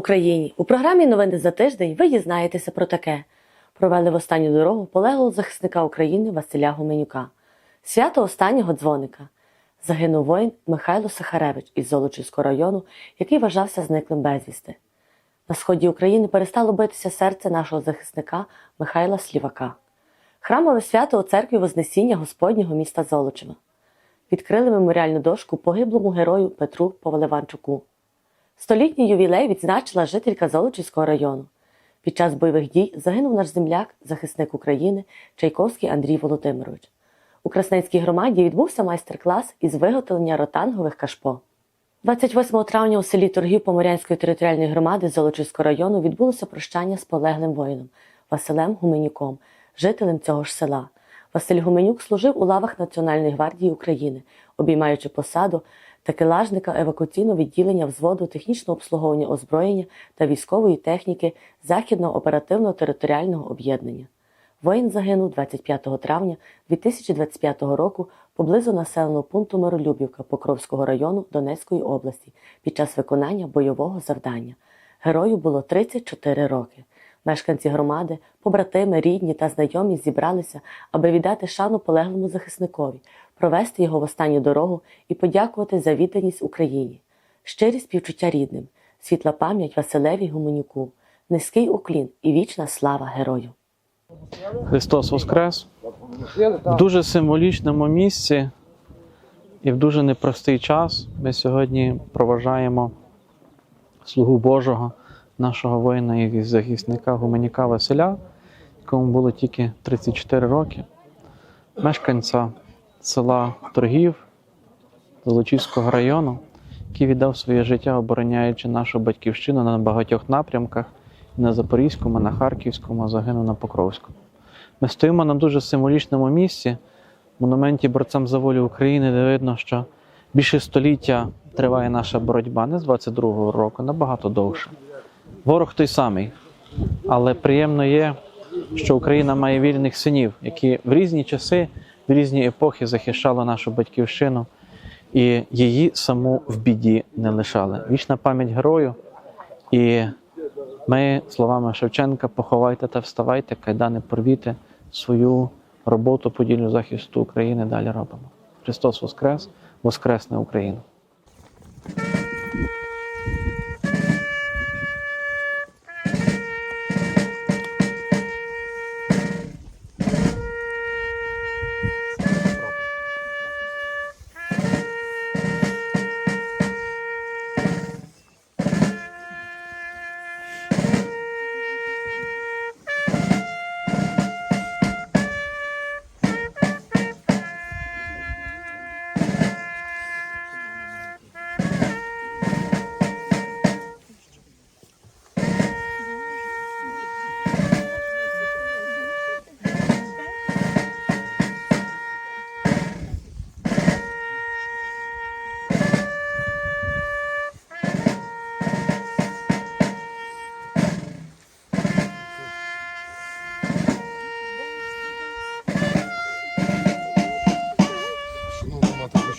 Україні! У програмі Новини за тиждень ви дізнаєтеся про таке. Провели в останню дорогу полеглого захисника України Василя Гуменюка. Свято останнього дзвоника. Загинув воїн Михайло Сахаревич із Золочівського району, який вважався зниклим безвісти. На сході України перестало битися серце нашого захисника Михайла Слівака. Храмове свято у церкві Вознесіння Господнього міста Золочева. Відкрили меморіальну дошку погиблому герою Петру Поваливанчуку. Столітній ювілей відзначила жителька Золочівського району. Під час бойових дій загинув наш земляк, захисник України Чайковський Андрій Володимирович. У Красненській громаді відбувся майстер-клас із виготовлення ротангових кашпо. 28 травня у селі Торгів Поморянської територіальної громади Золочівського району відбулося прощання з полеглим воїном Василем Гуменюком, жителем цього ж села. Василь Гуменюк служив у лавах Національної гвардії України, обіймаючи посаду такелажника евакуаційного відділення взводу технічного обслуговування озброєння та військової техніки Західного оперативного територіального об'єднання. Воїн загинув 25 травня 2025 року поблизу населеного пункту Миролюбівка Покровського району Донецької області під час виконання бойового завдання. Герою було 34 роки. Мешканці громади, побратими, рідні та знайомі зібралися, аби віддати шану полеглому захисникові, провести його в останню дорогу і подякувати за відданість Україні. Щирі співчуття рідним, світла пам'ять Василеві Гуменюку, низький уклін і вічна слава герою. Христос Воскрес в дуже символічному місці і в дуже непростий час ми сьогодні проважаємо слугу Божого, нашого воїна і захисника Гуменяка Василя, якому було тільки 34 роки, мешканця села Торгів Золочівського району, який віддав своє життя, обороняючи нашу батьківщину на багатьох напрямках і на Запорізькому, на Харківському, а загинув на Покровському. Ми стоїмо на дуже символічному місці, монументі борцям за волю України, де видно, що більше століття триває наша боротьба не з 22-го року, набагато довше. Ворог той самий, але приємно є, що Україна має вільних синів, які в різні часи, в різні епохи захищали нашу батьківщину і її саму в біді не лишали. Вічна пам'ять герою. І ми, словами Шевченка, поховайте та вставайте, кайдани порвіте, свою роботу поділю захисту України далі робимо. Христос Воскрес, Воскресне Україну!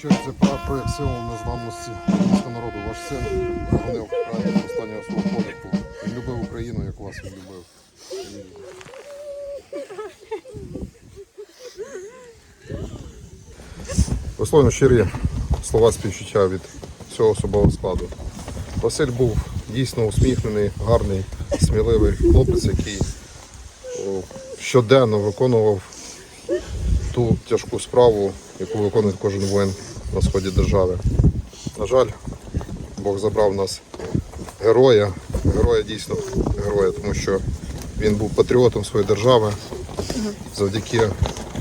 Мати, пишається прапор як символ незламності українського народу. Ваш син боронив край останнього свого подиху. Він любив Україну, як вас він любив. Висловлюю щирі слова співчуття від всього особового складу. Василь був дійсно усміхнений, гарний, сміливий хлопець, який щоденно виконував ту тяжку справу, яку виконує кожен воїн на сході держави. На жаль, Бог забрав нас героя, героя дійсно героя, тому що він був патріотом своєї держави завдяки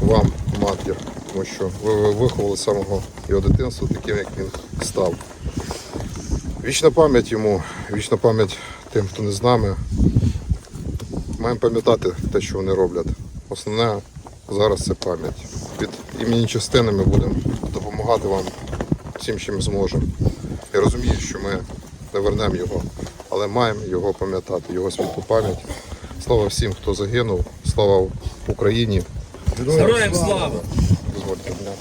вам, матір, тому що ви виховали самого його дитинства таким, як він став. Вічна пам'ять йому, вічна пам'ять тим, хто не з нами. Маємо пам'ятати те, що вони роблять. Основне зараз це пам'ять. Від імені частини ми будемо допомагати вам всім, чим зможемо. Я розумію, що ми не вернемо його, але маємо його пам'ятати, його світлу пам'ять. Слава всім, хто загинув, слава Україні. Героям слава! Дозвольте мене.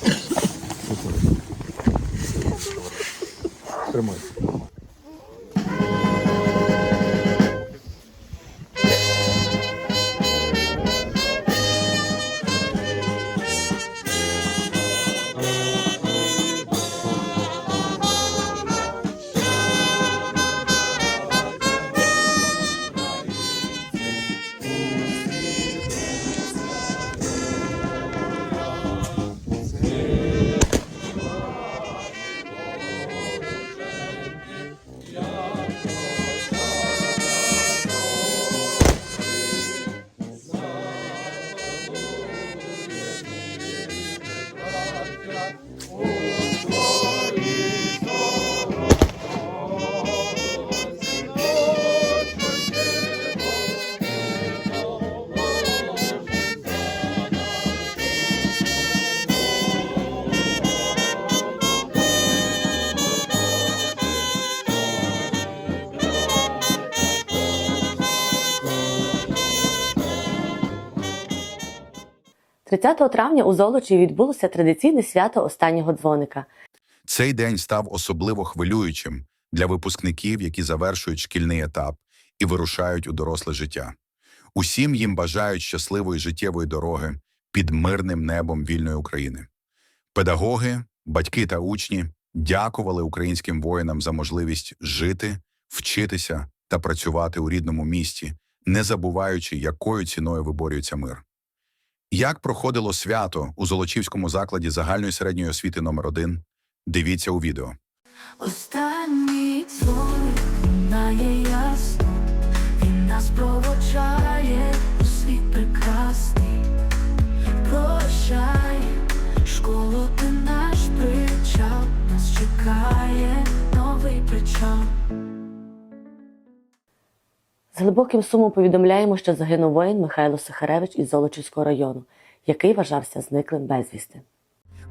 30 травня у Золочі відбулося традиційне свято останнього дзвоника. Цей день став особливо хвилюючим для випускників, які завершують шкільний етап і вирушають у доросле життя. Усім їм бажають щасливої життєвої дороги під мирним небом вільної України. Педагоги, батьки та учні дякували українським воїнам за можливість жити, вчитися та працювати у рідному місті, не забуваючи, якою ціною виборюється мир. Як проходило свято у Золочівському закладі загальної середньої освіти номер 1 Дивіться у відео. Останній дзвоник лунає ясно, він нас проводжає глибоким сумом повідомляємо, що загинув воїн Михайло Сахаревич із Золочівського району, який вважався зниклим безвісти.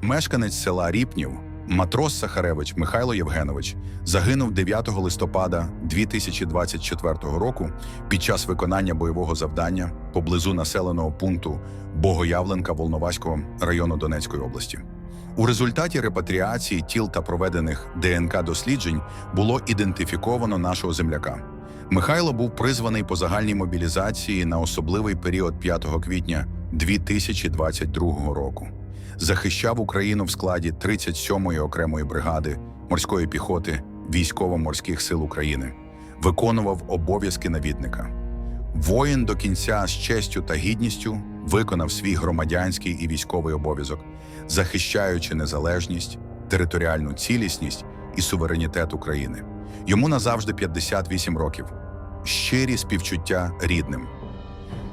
Мешканець села Ріпнів, матрос Сахаревич Михайло Євгенович, загинув 9 листопада 2024 року під час виконання бойового завдання поблизу населеного пункту Богоявленка Волноваського району Донецької області. У результаті репатріації тіл та проведених ДНК досліджень було ідентифіковано нашого земляка. Михайло був призваний по загальній мобілізації на особливий період 5 квітня 2022 року. Захищав Україну в складі 37-ї окремої бригади морської піхоти Військово-морських сил України, виконував обов'язки навідника. Воїн до кінця з честю та гідністю виконав свій громадянський і військовий обов'язок, захищаючи незалежність, територіальну цілісність і суверенітет України. Йому назавжди 58 років. Щирі співчуття рідним.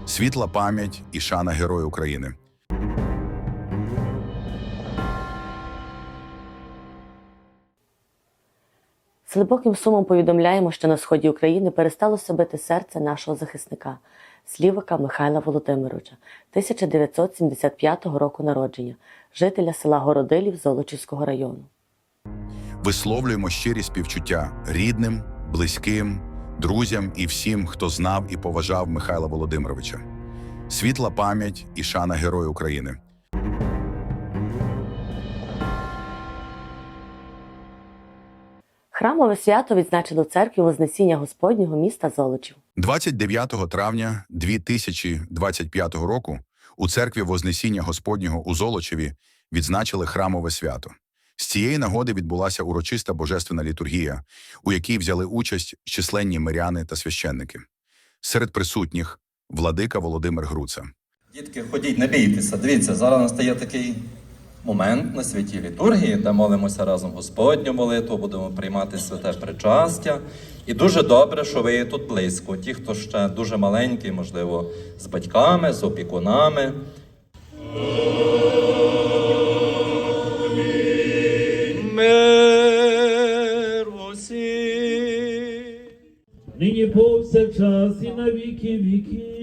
Світла пам'ять і шана Герою України. З глибоким сумом повідомляємо, що на сході України пересталося бити серце нашого захисника, слівика Михайла Володимировича, 1975 року народження, жителя села Городилів Золочівського району. Висловлюємо щирі співчуття рідним, близьким, друзям і всім, хто знав і поважав Михайла Володимировича. Світла пам'ять і шана Герою України. Храмове свято відзначили в церкві Вознесіння Господнього міста Золочів. 29 травня 2025 року у церкві Вознесіння Господнього у Золочеві відзначили храмове свято. З цієї нагоди відбулася урочиста божественна літургія, у якій взяли участь численні миряни та священники. Серед присутніх владика Володимир Груца. Дітки, ходіть, не бійтеся. Дивіться, зараз настає такий момент на святій літургії, де молимося разом Господню молитву, будемо приймати святе причастя. І дуже добре, що ви є тут близько. Ті, хто ще дуже маленький, можливо, з батьками, з опікунами. Мир усім. Нині повсякчас і на віки віків.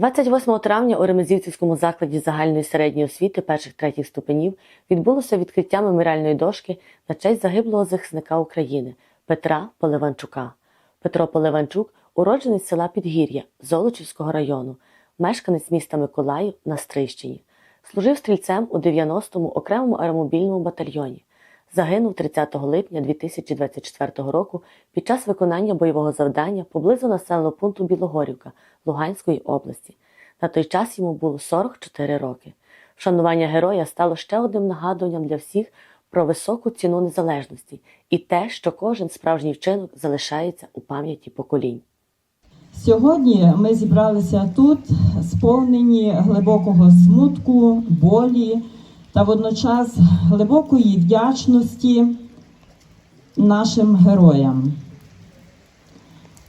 28 травня у Ремезівцівському закладі загальної середньої освіти перших третіх ступенів відбулося відкриття меморіальної дошки на честь загиблого захисника України Петра Поливанчука. Петро Поливанчук уродженець села Підгір'я Золочівського району, мешканець міста Миколаїв на Стрийщині. Служив стрільцем у 90-му окремому аеромобільному батальйоні. Загинув 30 липня 2024 року під час виконання бойового завдання поблизу населеного пункту Білогорівка Луганської області. На той час йому було 44 роки. Вшанування героя стало ще одним нагадуванням для всіх про високу ціну незалежності і те, що кожен справжній вчинок залишається у пам'яті поколінь. Сьогодні ми зібралися тут, сповнені глибокого смутку, болі та водночас глибокої вдячності нашим героям.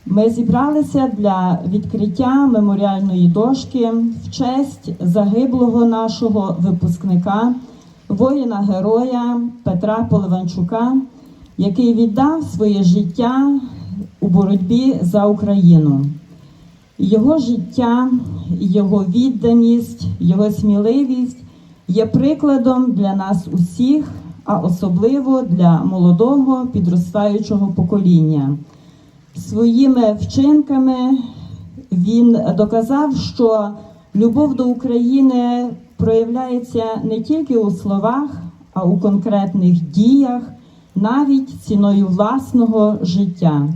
Ми зібралися для відкриття меморіальної дошки в честь загиблого нашого випускника, воїна-героя Петра Поливанчука, який віддав своє життя у боротьбі за Україну. Його життя, його відданість, його сміливість є прикладом для нас усіх, а особливо для молодого підростаючого покоління. Своїми вчинками він доказав, що любов до України проявляється не тільки у словах, а у конкретних діях, навіть ціною власного життя.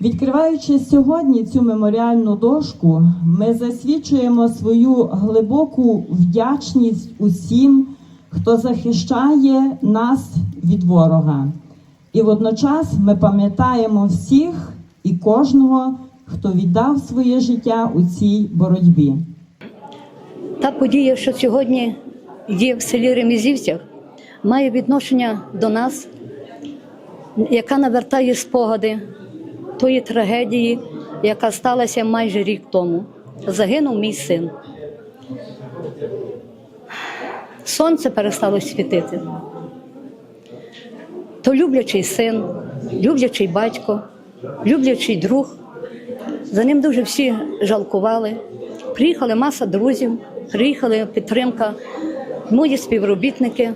Відкриваючи сьогодні цю меморіальну дошку, ми засвідчуємо свою глибоку вдячність усім, хто захищає нас від ворога. І водночас ми пам'ятаємо всіх і кожного, хто віддав своє життя у цій боротьбі. Та подія, що сьогодні є в селі Ремізівцях, має відношення до нас, яка навертає спогади тої трагедії, яка сталася майже рік тому. Загинув мій син. Сонце перестало світити. То люблячий син, люблячий батько, люблячий друг. За ним дуже всі жалкували. Приїхали маса друзів, приїхали підтримка, мої співробітники,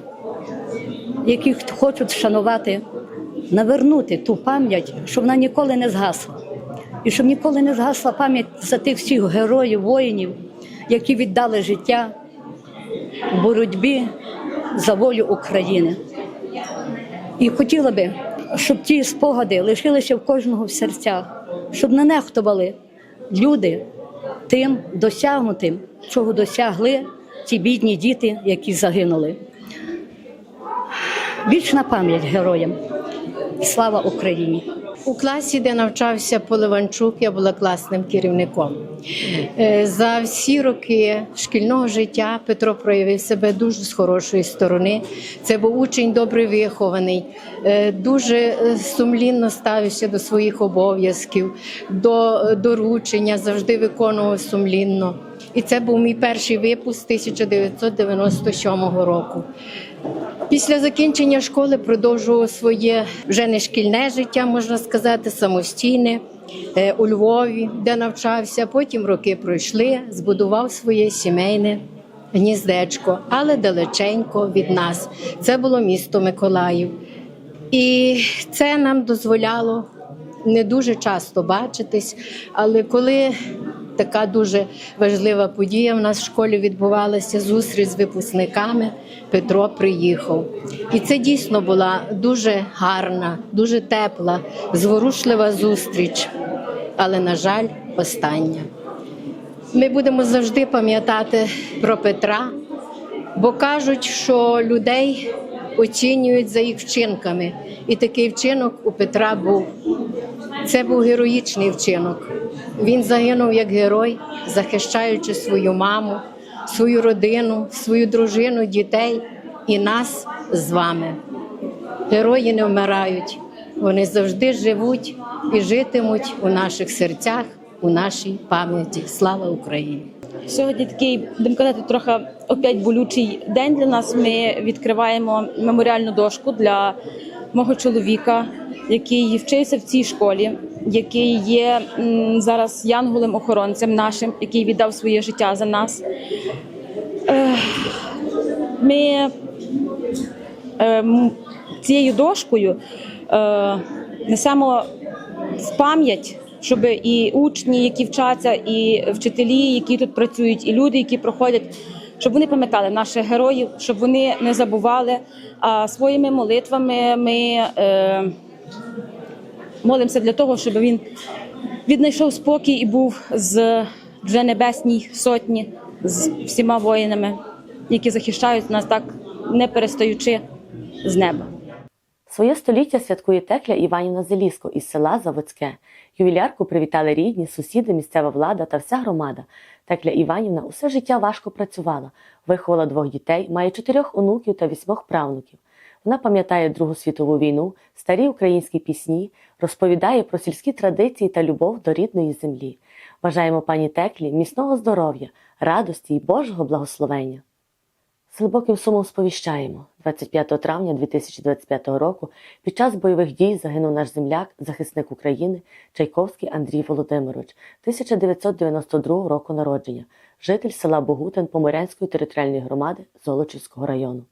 які хочуть вшанувати, навернути ту пам'ять, щоб вона ніколи не згасла. І щоб ніколи не згасла пам'ять за тих всіх героїв, воїнів, які віддали життя в боротьбі за волю України. І хотіла би, щоб ті спогади лишилися в кожного в серцях, щоб не нехтували люди тим досягнутим, чого досягли ті бідні діти, які загинули. Вічна пам'ять героям. Слава Україні! У класі, де навчався Поливанчук, я була класним керівником. Е, За всі роки шкільного життя Петро проявив себе дуже з хорошої сторони. Це був учень добре вихований, е, дуже е, сумлінно ставився до своїх обов'язків, до доручення завжди виконував сумлінно. І це був мій перший випуск 1997 року. Після закінчення школи продовжував своє вже не шкільне життя, можна сказати, самостійне е, у Львові, де навчався. Потім роки пройшли, збудував своє сімейне гніздечко, але далеченько від нас. Це було місто Миколаїв. І це нам дозволяло не дуже часто бачитись, але коли така дуже важлива подія в нас в школі відбувалася зустріч з випускниками, Петро приїхав. І це дійсно була дуже гарна, дуже тепла, зворушлива зустріч, але, на жаль, остання. Ми будемо завжди пам'ятати про Петра, бо кажуть, що людей оцінюють за їх вчинками. І такий вчинок у Петра був. Це був героїчний вчинок. Він загинув як герой, захищаючи свою маму, свою родину, свою дружину, дітей і нас з вами. Герої не вмирають, вони завжди живуть і житимуть у наших серцях, у нашій пам'яті. Слава Україні! Сьогодні такий, будемо казати, трохи опять болючий день для нас. Ми відкриваємо меморіальну дошку для мого чоловіка, який вчився в цій школі, який є зараз янголем-охоронцем нашим, який віддав своє життя за нас. Ми ем, цією дошкою е, несемо в пам'ять, щоб і учні, які вчаться, і вчителі, які тут працюють, і люди, які проходять, щоб вони пам'ятали наших героїв, щоб вони не забували. А своїми молитвами ми е, молимося для того, щоб він віднайшов спокій і був з вже небесній сотні з всіма воїнами, які захищають нас так не перестаючи з неба. Своє століття святкує Текля Іванівна Зеліско із села Заводське. Ювілярку привітали рідні, сусіди, місцева влада та вся громада. Текля Іванівна усе життя важко працювала, виховала двох дітей, має чотирьох онуків та вісьмох правнуків. Вона пам'ятає Другу світову війну, старі українські пісні, розповідає про сільські традиції та любов до рідної землі. Бажаємо пані Теклі міцного здоров'я, радості і Божого благословення. З глибоким сумом сповіщаємо. 25 травня 2025 року під час бойових дій загинув наш земляк, захисник України Чайковський Андрій Володимирович, 1992 року народження, житель села Богутин Поморянської територіальної громади Золочівського району.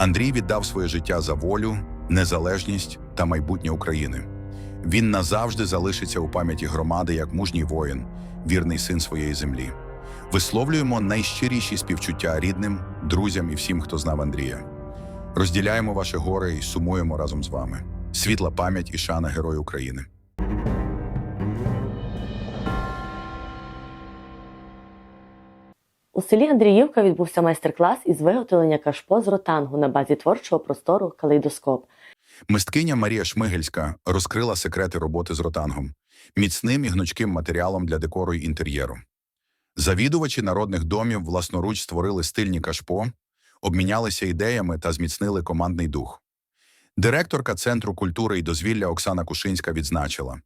Андрій віддав своє життя за волю, незалежність та майбутнє України. Він назавжди залишиться у пам'яті громади як мужній воїн, вірний син своєї землі. Висловлюємо найщиріші співчуття рідним, друзям і всім, хто знав Андрія. Розділяємо ваші гори і сумуємо разом з вами. Світла пам'ять і шана Герою України. У селі Андріївка відбувся майстер-клас із виготовлення кашпо з ротангу на базі творчого простору Калейдоскоп. Мисткиня Марія Шмигельська розкрила секрети роботи з ротангом, міцним і гнучким матеріалом для декору й інтер'єру. Завідувачі народних домів власноруч створили стильні кашпо, обмінялися ідеями та зміцнили командний дух. Директорка Центру культури і дозвілля Оксана Кушинська відзначила: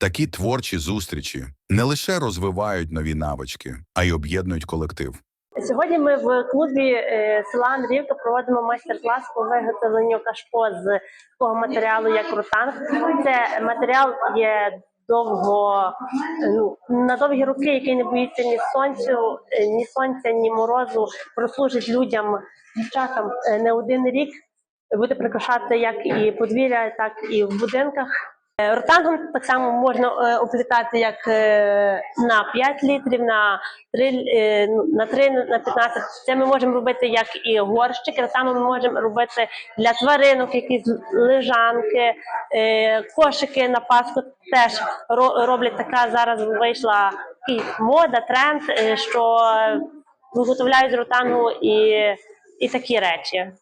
такі творчі зустрічі не лише розвивають нові навички, а й об'єднують колектив. Сьогодні ми в клубі е, села Андріївка проводимо майстер-клас по виготовленню кашпо з такого матеріалу, як ротанг. Це матеріал є довго ну, на довгі роки, який не боїться ні сонцю, е, ні сонця, ні морозу. Прослужить людям, дівчатам е, не один рік. Буде прикрашати як і подвір'я, так і в будинках. Е, Ротангом так само можна е, оплітати як е, на 5 літрів, на 3, е, ну, на 3, на 15. Це ми можемо робити як і горщики, так само ми можемо робити для тваринок, якісь лежанки, кошики на Пасху теж роблять така зараз вийшла мода, тренд, що виготовляють з ротангу і, і такі речі.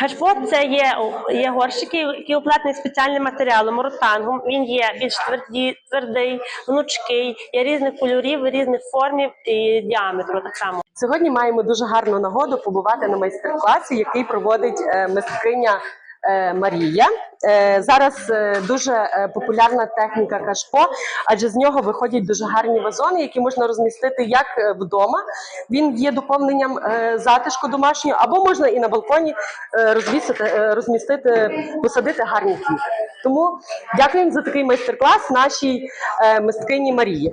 Кашпо це є, є горщики, які оплетені спеціальним матеріалом, ротангом. Він є більш тверді, твердий, гнучкий, є різних кольорів, різних формів і діаметру так само. Сьогодні маємо дуже гарну нагоду побувати на майстер-класі, який проводить е, мисткиня Марія. Е, Зараз е, дуже е, популярна техніка кашпо, адже з нього виходять дуже гарні вазони, які можна розмістити як е, вдома. Він є доповненням е, затишку домашнього, або можна і на балконі е, розвісити, е, розмістити, посадити гарні квіти. Тому дякуємо за такий майстер-клас нашій е, мисткині Марії.